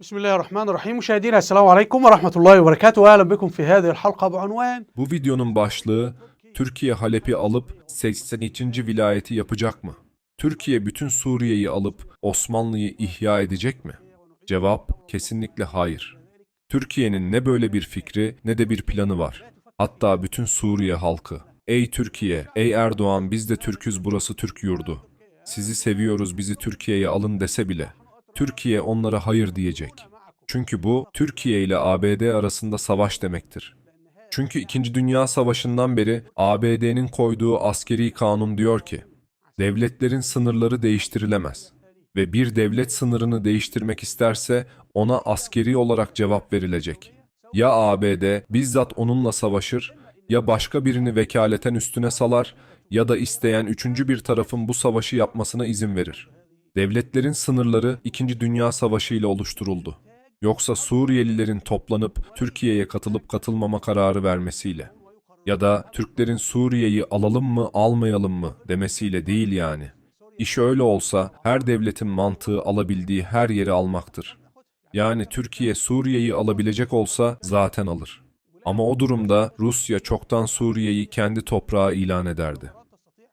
بسم الله الرحمن الرحيم مشاهدينا السلام عليكم ورحمة الله وبركاته وأهلا بكم في هذه الحلقة بعنوان Bu videonun başlığı Türkiye Halep'i alıp 82. vilayeti yapacak mı? Türkiye bütün Suriye'yi alıp Osmanlı'yı ihya edecek mi? Cevap kesinlikle hayır. Türkiye'nin ne böyle bir fikri ne de bir planı var. Hatta bütün Suriye halkı. Ey Türkiye, ey Erdoğan biz de Türküz burası Türk yurdu. Sizi seviyoruz bizi Türkiye'ye alın dese bile. Türkiye onlara hayır diyecek. Çünkü bu Türkiye ile ABD arasında savaş demektir. Çünkü İkinci Dünya Savaşı'ndan beri ABD'nin koyduğu askeri kanun diyor ki, devletlerin sınırları değiştirilemez ve bir devlet sınırını değiştirmek isterse ona askeri olarak cevap verilecek. Ya ABD bizzat onunla savaşır ya başka birini vekaleten üstüne salar ya da isteyen üçüncü bir tarafın bu savaşı yapmasına izin verir. Devletlerin sınırları İkinci Dünya Savaşı ile oluşturuldu. Yoksa Suriyelilerin toplanıp Türkiye'ye katılıp katılmama kararı vermesiyle ya da Türklerin Suriye'yi alalım mı almayalım mı demesiyle değil yani. İş öyle olsa her devletin mantığı alabildiği her yeri almaktır. Yani Türkiye Suriye'yi alabilecek olsa zaten alır. Ama o durumda Rusya çoktan Suriye'yi kendi toprağı ilan ederdi.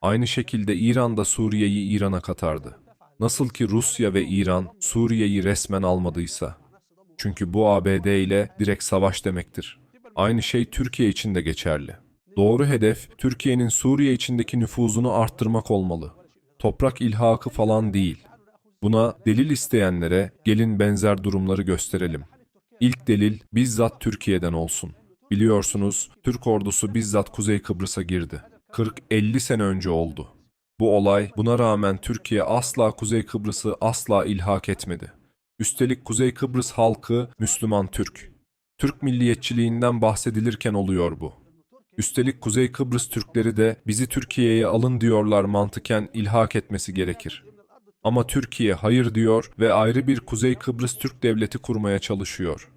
Aynı şekilde İran da Suriye'yi İran'a katardı. Nasıl ki Rusya ve İran Suriye'yi resmen almadıysa. Çünkü bu ABD ile direkt savaş demektir. Aynı şey Türkiye için de geçerli. Doğru hedef Türkiye'nin Suriye içindeki nüfuzunu arttırmak olmalı. Toprak ilhakı falan değil. Buna delil isteyenlere gelin benzer durumları gösterelim. İlk delil bizzat Türkiye'den olsun. Biliyorsunuz Türk ordusu bizzat Kuzey Kıbrıs'a girdi. 40-50 sene önce oldu. Bu olay buna rağmen Türkiye asla Kuzey Kıbrıs'ı asla ilhak etmedi. Üstelik Kuzey Kıbrıs halkı Müslüman Türk. Türk milliyetçiliğinden bahsedilirken oluyor bu. Üstelik Kuzey Kıbrıs Türkleri de bizi Türkiye'ye alın diyorlar mantıken ilhak etmesi gerekir. Ama Türkiye hayır diyor ve ayrı bir Kuzey Kıbrıs Türk devleti kurmaya çalışıyor.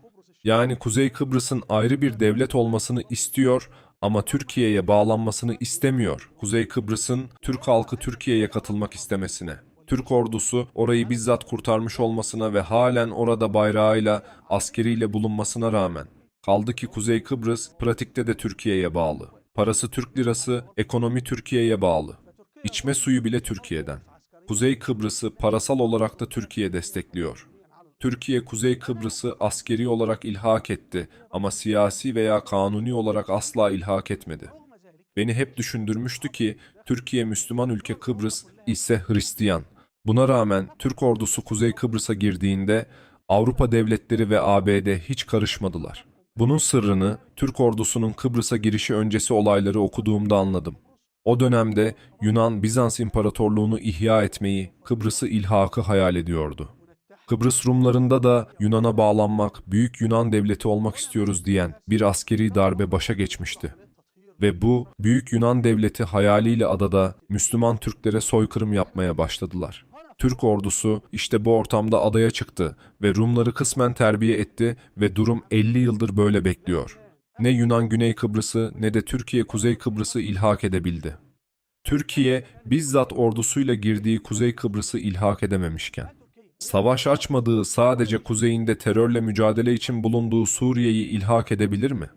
Yani Kuzey Kıbrıs'ın ayrı bir devlet olmasını istiyor ama Türkiye'ye bağlanmasını istemiyor. Kuzey Kıbrıs'ın Türk halkı Türkiye'ye katılmak istemesine. Türk ordusu orayı bizzat kurtarmış olmasına ve halen orada bayrağıyla, askeriyle bulunmasına rağmen. Kaldı ki Kuzey Kıbrıs pratikte de Türkiye'ye bağlı. Parası Türk lirası, ekonomi Türkiye'ye bağlı. İçme suyu bile Türkiye'den. Kuzey Kıbrıs'ı parasal olarak da Türkiye destekliyor. Türkiye Kuzey Kıbrıs'ı askeri olarak ilhak etti ama siyasi veya kanuni olarak asla ilhak etmedi. Beni hep düşündürmüştü ki Türkiye Müslüman ülke Kıbrıs ise Hristiyan. Buna rağmen Türk ordusu Kuzey Kıbrıs'a girdiğinde Avrupa devletleri ve ABD hiç karışmadılar. Bunun sırrını Türk ordusunun Kıbrıs'a girişi öncesi olayları okuduğumda anladım. O dönemde Yunan Bizans İmparatorluğunu ihya etmeyi, Kıbrıs'ı ilhakı hayal ediyordu. Kıbrıs Rumlarında da Yunan'a bağlanmak, büyük Yunan devleti olmak istiyoruz diyen bir askeri darbe başa geçmişti. Ve bu büyük Yunan devleti hayaliyle adada Müslüman Türklere soykırım yapmaya başladılar. Türk ordusu işte bu ortamda adaya çıktı ve Rumları kısmen terbiye etti ve durum 50 yıldır böyle bekliyor. Ne Yunan Güney Kıbrıs'ı ne de Türkiye Kuzey Kıbrıs'ı ilhak edebildi. Türkiye bizzat ordusuyla girdiği Kuzey Kıbrıs'ı ilhak edememişken, savaş açmadığı sadece kuzeyinde terörle mücadele için bulunduğu Suriye'yi ilhak edebilir mi?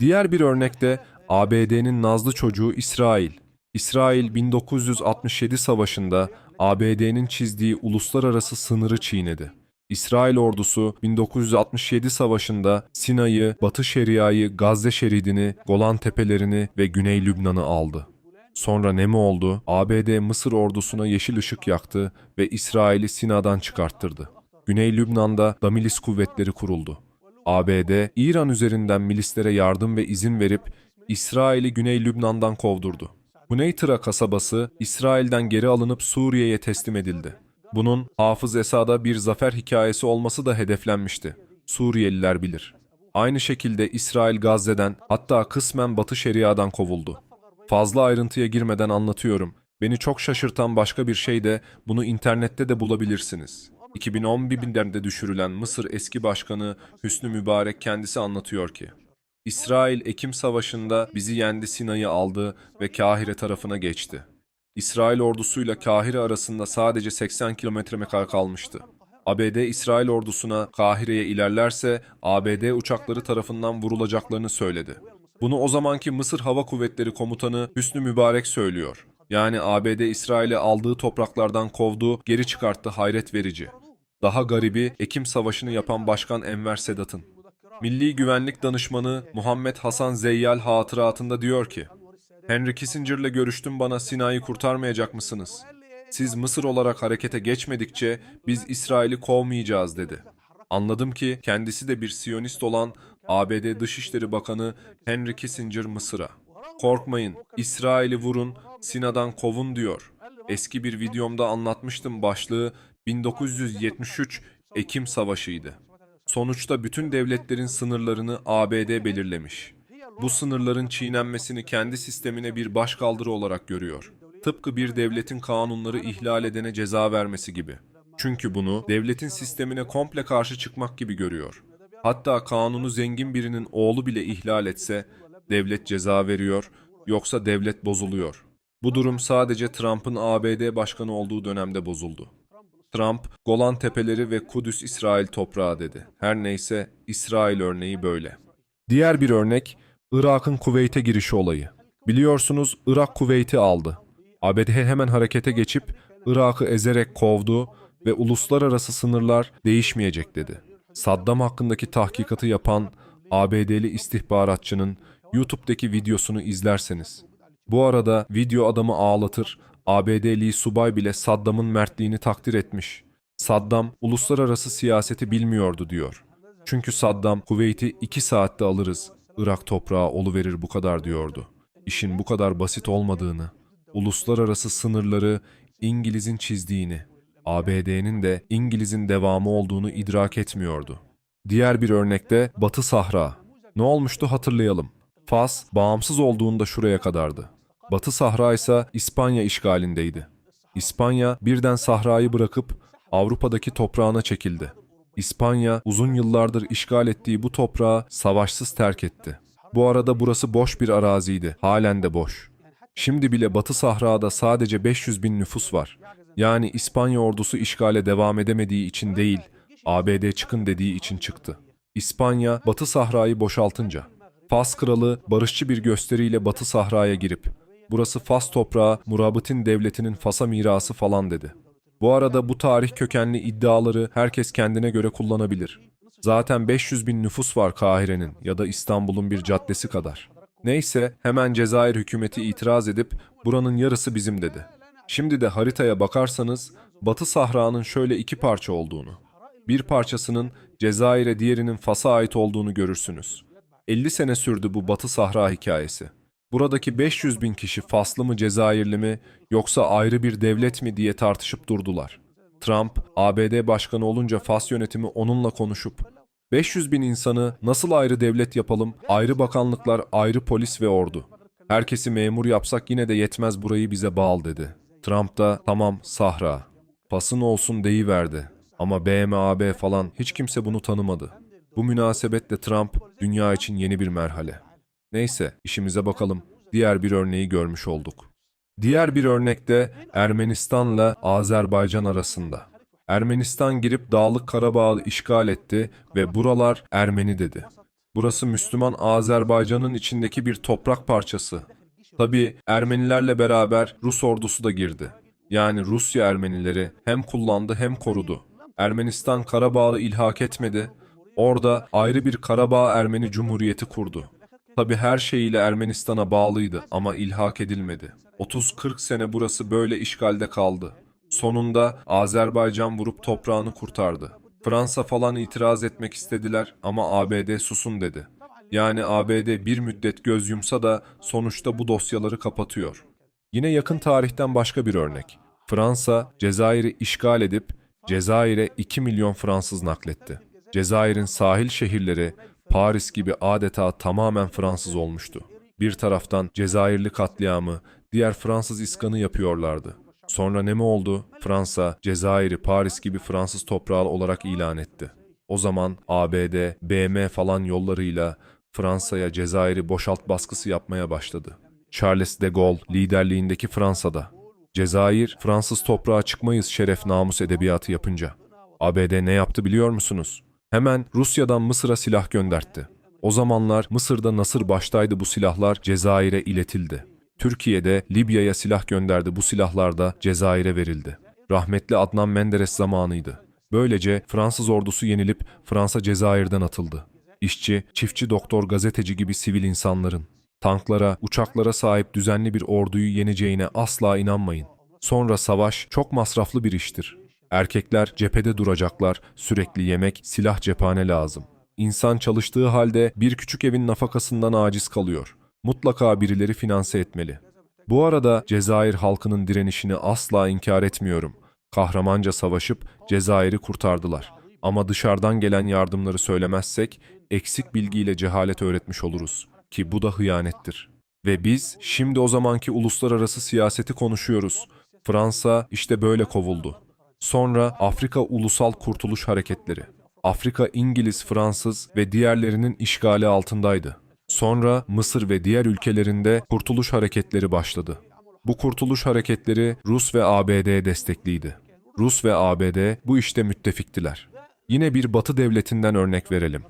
Diğer bir örnekte ABD'nin nazlı çocuğu İsrail. İsrail 1967 savaşında ABD'nin çizdiği uluslararası sınırı çiğnedi. İsrail ordusu 1967 savaşında Sinay'ı, Batı Şeria'yı, Gazze şeridini, Golan tepelerini ve Güney Lübnan'ı aldı. Sonra ne mi oldu? ABD Mısır ordusuna yeşil ışık yaktı ve İsrail'i Sina'dan çıkarttırdı. Güney Lübnan'da Damilis kuvvetleri kuruldu. ABD, İran üzerinden milislere yardım ve izin verip İsrail'i Güney Lübnan'dan kovdurdu. Huneytıra kasabası İsrail'den geri alınıp Suriye'ye teslim edildi. Bunun Hafız Esad'a bir zafer hikayesi olması da hedeflenmişti. Suriyeliler bilir. Aynı şekilde İsrail Gazze'den hatta kısmen Batı Şeria'dan kovuldu. Fazla ayrıntıya girmeden anlatıyorum. Beni çok şaşırtan başka bir şey de bunu internette de bulabilirsiniz. 2011'de düşürülen Mısır eski başkanı Hüsnü Mübarek kendisi anlatıyor ki, İsrail Ekim Savaşı'nda bizi yendi Sina'yı aldı ve Kahire tarafına geçti. İsrail ordusuyla Kahire arasında sadece 80 kilometre mesafe kalmıştı. ABD İsrail ordusuna Kahire'ye ilerlerse ABD uçakları tarafından vurulacaklarını söyledi. Bunu o zamanki Mısır Hava Kuvvetleri Komutanı Hüsnü Mübarek söylüyor. Yani ABD İsrail'i aldığı topraklardan kovdu, geri çıkarttı hayret verici. Daha garibi Ekim Savaşı'nı yapan Başkan Enver Sedat'ın. Milli Güvenlik Danışmanı Muhammed Hasan Zeyyal hatıratında diyor ki, Henry Kissinger'la görüştüm bana Sina'yı kurtarmayacak mısınız? Siz Mısır olarak harekete geçmedikçe biz İsrail'i kovmayacağız dedi. Anladım ki kendisi de bir Siyonist olan ABD Dışişleri Bakanı Henry Kissinger Mısır'a. Korkmayın, İsrail'i vurun, Sina'dan kovun diyor. Eski bir videomda anlatmıştım başlığı 1973 Ekim Savaşı'ydı. Sonuçta bütün devletlerin sınırlarını ABD belirlemiş. Bu sınırların çiğnenmesini kendi sistemine bir başkaldırı olarak görüyor. Tıpkı bir devletin kanunları ihlal edene ceza vermesi gibi. Çünkü bunu devletin sistemine komple karşı çıkmak gibi görüyor. Hatta kanunu zengin birinin oğlu bile ihlal etse devlet ceza veriyor, yoksa devlet bozuluyor. Bu durum sadece Trump'ın ABD başkanı olduğu dönemde bozuldu. Trump, Golan Tepeleri ve Kudüs İsrail toprağı dedi. Her neyse İsrail örneği böyle. Diğer bir örnek Irak'ın Kuveyt'e girişi olayı. Biliyorsunuz Irak Kuveyt'i aldı. ABD hemen harekete geçip Irak'ı ezerek kovdu ve uluslararası sınırlar değişmeyecek dedi. Saddam hakkındaki tahkikatı yapan ABD'li istihbaratçının YouTube'daki videosunu izlerseniz. Bu arada video adamı ağlatır, ABD'li subay bile Saddam'ın mertliğini takdir etmiş. Saddam uluslararası siyaseti bilmiyordu diyor. Çünkü Saddam Kuveyt'i iki saatte alırız, Irak toprağı oluverir bu kadar diyordu. İşin bu kadar basit olmadığını, uluslararası sınırları İngiliz'in çizdiğini, ABD'nin de İngiliz'in devamı olduğunu idrak etmiyordu. Diğer bir örnekte Batı Sahra. Ne olmuştu hatırlayalım. Fas bağımsız olduğunda şuraya kadardı. Batı Sahra ise İspanya işgalindeydi. İspanya birden sahrayı bırakıp Avrupa'daki toprağına çekildi. İspanya uzun yıllardır işgal ettiği bu toprağı savaşsız terk etti. Bu arada burası boş bir araziydi. Halen de boş. Şimdi bile Batı Sahra'da sadece 500 bin nüfus var. Yani İspanya ordusu işgale devam edemediği için değil, ABD çıkın dediği için çıktı. İspanya Batı Sahra'yı boşaltınca. Fas kralı barışçı bir gösteriyle Batı Sahra'ya girip, burası Fas toprağı, Murabıtin devletinin Fas'a mirası falan dedi. Bu arada bu tarih kökenli iddiaları herkes kendine göre kullanabilir. Zaten 500 bin nüfus var Kahire'nin ya da İstanbul'un bir caddesi kadar. Neyse hemen Cezayir hükümeti itiraz edip buranın yarısı bizim dedi. Şimdi de haritaya bakarsanız Batı Sahra'nın şöyle iki parça olduğunu, bir parçasının Cezayir'e diğerinin Fas'a ait olduğunu görürsünüz. 50 sene sürdü bu Batı Sahra hikayesi. Buradaki 500 bin kişi Faslı mı Cezayirli mi yoksa ayrı bir devlet mi diye tartışıp durdular. Trump, ABD başkanı olunca Fas yönetimi onunla konuşup 500 bin insanı nasıl ayrı devlet yapalım, ayrı bakanlıklar, ayrı polis ve ordu. Herkesi memur yapsak yine de yetmez burayı bize bağlı dedi. Trump da tamam Sahra, Fas'ın olsun deyiverdi. Ama BMAB falan hiç kimse bunu tanımadı. Bu münasebetle Trump dünya için yeni bir merhale. Neyse işimize bakalım. Diğer bir örneği görmüş olduk. Diğer bir örnekte Ermenistan'la Azerbaycan arasında. Ermenistan girip Dağlık Karabağ'ı işgal etti ve buralar Ermeni dedi. Burası Müslüman Azerbaycan'ın içindeki bir toprak parçası. Tabi Ermenilerle beraber Rus ordusu da girdi. Yani Rusya Ermenileri hem kullandı hem korudu. Ermenistan Karabağ'ı ilhak etmedi. Orada ayrı bir Karabağ Ermeni Cumhuriyeti kurdu. Tabi her şeyiyle Ermenistan'a bağlıydı ama ilhak edilmedi. 30-40 sene burası böyle işgalde kaldı. Sonunda Azerbaycan vurup toprağını kurtardı. Fransa falan itiraz etmek istediler ama ABD susun dedi. Yani ABD bir müddet göz yumsa da sonuçta bu dosyaları kapatıyor. Yine yakın tarihten başka bir örnek. Fransa, Cezayir'i işgal edip Cezayir'e 2 milyon Fransız nakletti. Cezayir'in sahil şehirleri Paris gibi adeta tamamen Fransız olmuştu. Bir taraftan Cezayirli katliamı, diğer Fransız iskanı yapıyorlardı. Sonra ne mi oldu? Fransa, Cezayir'i Paris gibi Fransız toprağı olarak ilan etti. O zaman ABD, BM falan yollarıyla Fransa'ya Cezayir'i boşalt baskısı yapmaya başladı. Charles de Gaulle liderliğindeki Fransa'da. Cezayir, Fransız toprağa çıkmayız şeref namus edebiyatı yapınca. ABD ne yaptı biliyor musunuz? Hemen Rusya'dan Mısır'a silah göndertti. O zamanlar Mısır'da Nasır baştaydı bu silahlar Cezayir'e iletildi. Türkiye'de Libya'ya silah gönderdi bu silahlar da Cezayir'e verildi. Rahmetli Adnan Menderes zamanıydı. Böylece Fransız ordusu yenilip Fransa Cezayir'den atıldı. İşçi, çiftçi, doktor, gazeteci gibi sivil insanların tanklara, uçaklara sahip düzenli bir orduyu yeneceğine asla inanmayın. Sonra savaş çok masraflı bir iştir. Erkekler cephede duracaklar, sürekli yemek, silah cephane lazım. İnsan çalıştığı halde bir küçük evin nafakasından aciz kalıyor. Mutlaka birileri finanse etmeli. Bu arada Cezayir halkının direnişini asla inkar etmiyorum. Kahramanca savaşıp Cezayir'i kurtardılar. Ama dışarıdan gelen yardımları söylemezsek eksik bilgiyle cehalet öğretmiş oluruz ki bu da hıyanettir. Ve biz şimdi o zamanki uluslararası siyaseti konuşuyoruz. Fransa işte böyle kovuldu. Sonra Afrika Ulusal Kurtuluş Hareketleri. Afrika İngiliz, Fransız ve diğerlerinin işgali altındaydı. Sonra Mısır ve diğer ülkelerinde kurtuluş hareketleri başladı. Bu kurtuluş hareketleri Rus ve ABD destekliydi. Rus ve ABD bu işte müttefiktiler. Yine bir Batı devletinden örnek verelim.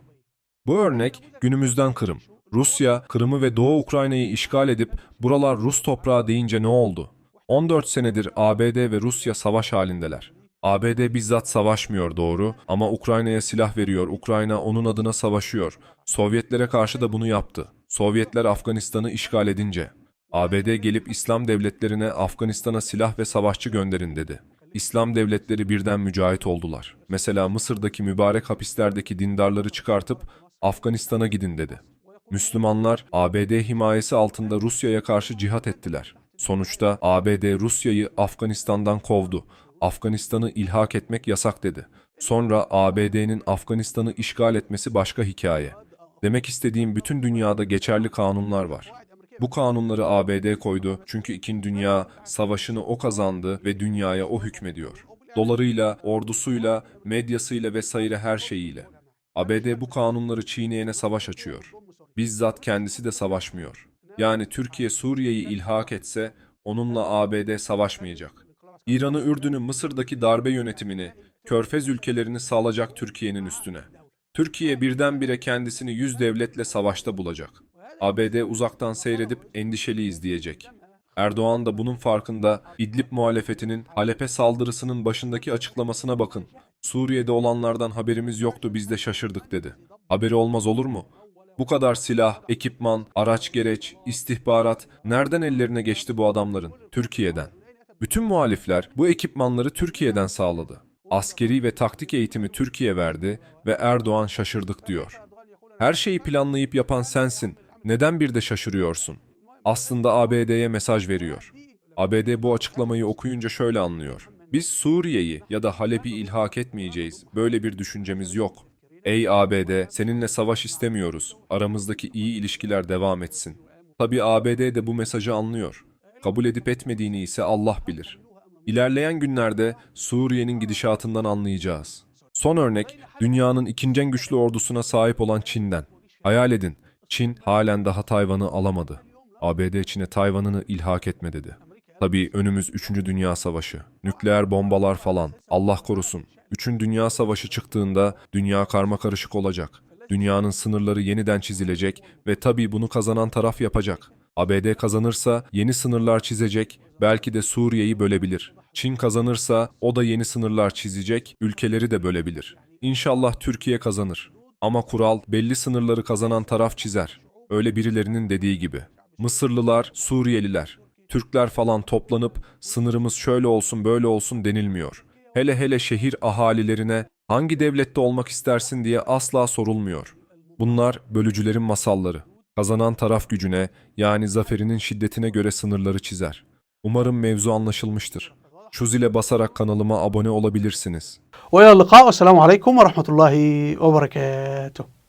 Bu örnek günümüzden Kırım. Rusya, Kırım'ı ve Doğu Ukrayna'yı işgal edip buralar Rus toprağı deyince ne oldu? 14 senedir ABD ve Rusya savaş halindeler. ABD bizzat savaşmıyor doğru ama Ukrayna'ya silah veriyor. Ukrayna onun adına savaşıyor. Sovyetlere karşı da bunu yaptı. Sovyetler Afganistan'ı işgal edince. ABD gelip İslam devletlerine Afganistan'a silah ve savaşçı gönderin dedi. İslam devletleri birden mücahit oldular. Mesela Mısır'daki mübarek hapislerdeki dindarları çıkartıp Afganistan'a gidin dedi. Müslümanlar ABD himayesi altında Rusya'ya karşı cihat ettiler. Sonuçta ABD Rusya'yı Afganistan'dan kovdu. Afganistan'ı ilhak etmek yasak dedi. Sonra ABD'nin Afganistan'ı işgal etmesi başka hikaye. Demek istediğim bütün dünyada geçerli kanunlar var. Bu kanunları ABD koydu çünkü İkinci Dünya Savaşı'nı o kazandı ve dünyaya o hükmediyor. Dolarıyla, ordusuyla, medyasıyla vesaire her şeyiyle. ABD bu kanunları çiğneyene savaş açıyor. Bizzat kendisi de savaşmıyor. Yani Türkiye Suriye'yi ilhak etse onunla ABD savaşmayacak. İran'ı, Ürdün'ü, Mısır'daki darbe yönetimini, Körfez ülkelerini sağlayacak Türkiye'nin üstüne. Türkiye birdenbire kendisini yüz devletle savaşta bulacak. ABD uzaktan seyredip endişeliyiz diyecek. Erdoğan da bunun farkında İdlib muhalefetinin Halep'e saldırısının başındaki açıklamasına bakın. Suriye'de olanlardan haberimiz yoktu biz de şaşırdık dedi. Haberi olmaz olur mu? Bu kadar silah, ekipman, araç gereç, istihbarat nereden ellerine geçti bu adamların? Türkiye'den. Bütün muhalifler bu ekipmanları Türkiye'den sağladı. Askeri ve taktik eğitimi Türkiye verdi ve Erdoğan şaşırdık diyor. Her şeyi planlayıp yapan sensin. Neden bir de şaşırıyorsun? Aslında ABD'ye mesaj veriyor. ABD bu açıklamayı okuyunca şöyle anlıyor. Biz Suriye'yi ya da Halep'i ilhak etmeyeceğiz. Böyle bir düşüncemiz yok. Ey ABD, seninle savaş istemiyoruz. Aramızdaki iyi ilişkiler devam etsin. Tabi ABD de bu mesajı anlıyor. Kabul edip etmediğini ise Allah bilir. İlerleyen günlerde Suriye'nin gidişatından anlayacağız. Son örnek, dünyanın ikinci en güçlü ordusuna sahip olan Çin'den. Hayal edin, Çin halen daha Tayvan'ı alamadı. ABD Çin'e Tayvan'ını ilhak etme dedi. Tabii önümüz 3. Dünya Savaşı. Nükleer bombalar falan. Allah korusun. 3. Dünya Savaşı çıktığında dünya karma karışık olacak. Dünyanın sınırları yeniden çizilecek ve tabii bunu kazanan taraf yapacak. ABD kazanırsa yeni sınırlar çizecek, belki de Suriye'yi bölebilir. Çin kazanırsa o da yeni sınırlar çizecek, ülkeleri de bölebilir. İnşallah Türkiye kazanır. Ama kural belli sınırları kazanan taraf çizer. Öyle birilerinin dediği gibi. Mısırlılar, Suriyeliler, Türkler falan toplanıp sınırımız şöyle olsun böyle olsun denilmiyor. Hele hele şehir ahalilerine hangi devlette olmak istersin diye asla sorulmuyor. Bunlar bölücülerin masalları. Kazanan taraf gücüne yani zaferinin şiddetine göre sınırları çizer. Umarım mevzu anlaşılmıştır. Şu zile basarak kanalıma abone olabilirsiniz. وإلى اللقاء. والسلام عليكم ورحمة الله وبركاته.